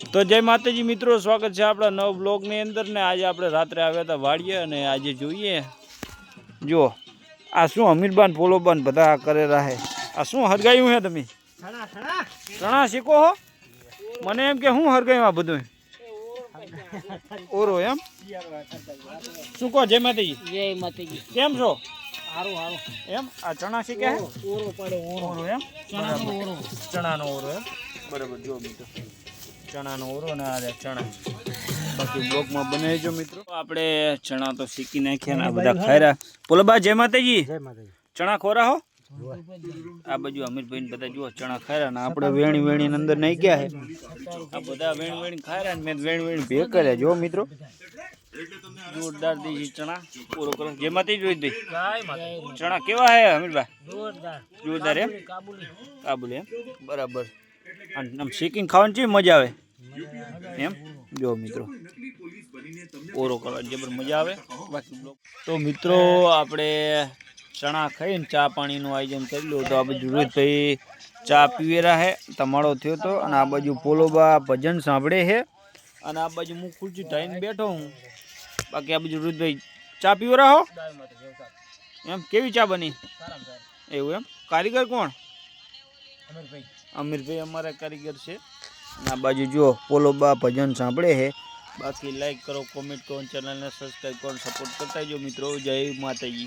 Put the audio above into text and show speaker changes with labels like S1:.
S1: તો જય માતાજી મિત્રો સ્વાગત છે આપણા નવ બ્લોગની અંદર ને આજે આપણે રાત્રે આવ્યા હતા વાડીએ અને આજે જોઈએ. જુઓ આ શું અમીરબાન પોલોબાન બધા કરે રહે. આ શું હરગાયું છે તમે? ચણા શીખો હો. મને એમ કે હું હરગાયું આ બધું ઓરો એમ? શું કહો જય માતાજી?
S2: જય માતાજી.
S1: કેમ છો? એમ? આ ચણા શીખે
S2: ઓરો પડે ઓરો.
S1: ઓરો એમ?
S2: ચણાનો ઓરો.
S1: ચણાનો ઓરો એમ? બરાબર જો મિત્રો. ચણાનો ઓરો ને આ ચણા. બાકી બ્લોકમાં બનાવીજો મિત્રો. આપણે ચણા તો શીખી નાખ્યા ને આ બધા ખાયરા. બોલો બા જય માતાજી.
S2: જય માતાજી.
S1: ચણા ખોરા હો? આ બાજુ અમીરભાઈ બધા જુઓ ચણા ખાયરા ને આપણે વેણી વેણી અંદર નહીં ગયા હે આ બધા વેણ વેણી ખાયરા ને મેં વેણી વેણી ભે કર્યા જો મિત્રો. જોરદાર દેશી ચણા. પૂરો કરો. જેમાંથી જોઈ દઈ ચણા કેવા હે અમીરભાઈ
S2: જોરદાર.
S1: જોરદાર એમ?
S2: કાબુલી
S1: કાબુલી. એમ? બરાબર. અને આમ શેકીને ખાવાની મજા આવે? એમ? જો મિત્રો. ઓરો કરવાની જબર મજા આવે? બાકી તો મિત્રો આપણે ચણા ખાઈને ચા પાણીનું આયોજન કરી લો. તો આ બાજુ રોહિતભાઈ ચા પીવેરા હે તમારો થયો તો. અને આ બાજુ પોલોબા ભજન સાંભળે છે. અને આ બાજુ હું ખુરશી ઢાઈને બેઠો હું. બાકી આ બાજુ રોહિતભાઈ ચા પીવરા હો એમ? કેવી ચા બની? એવું એમ? કારીગર કોણ? અમીરભાઈ અમારા કારીગર છે. આ બાજુ જુઓ, પોલો બા ભજન સાંભળે છે. બાકી લાઈક કરો કોમેન્ટ કરો ચેનલને સબસ્ક્રાઈબ કરો સપોર્ટ કરતા જો મિત્રો. જય માતાજી.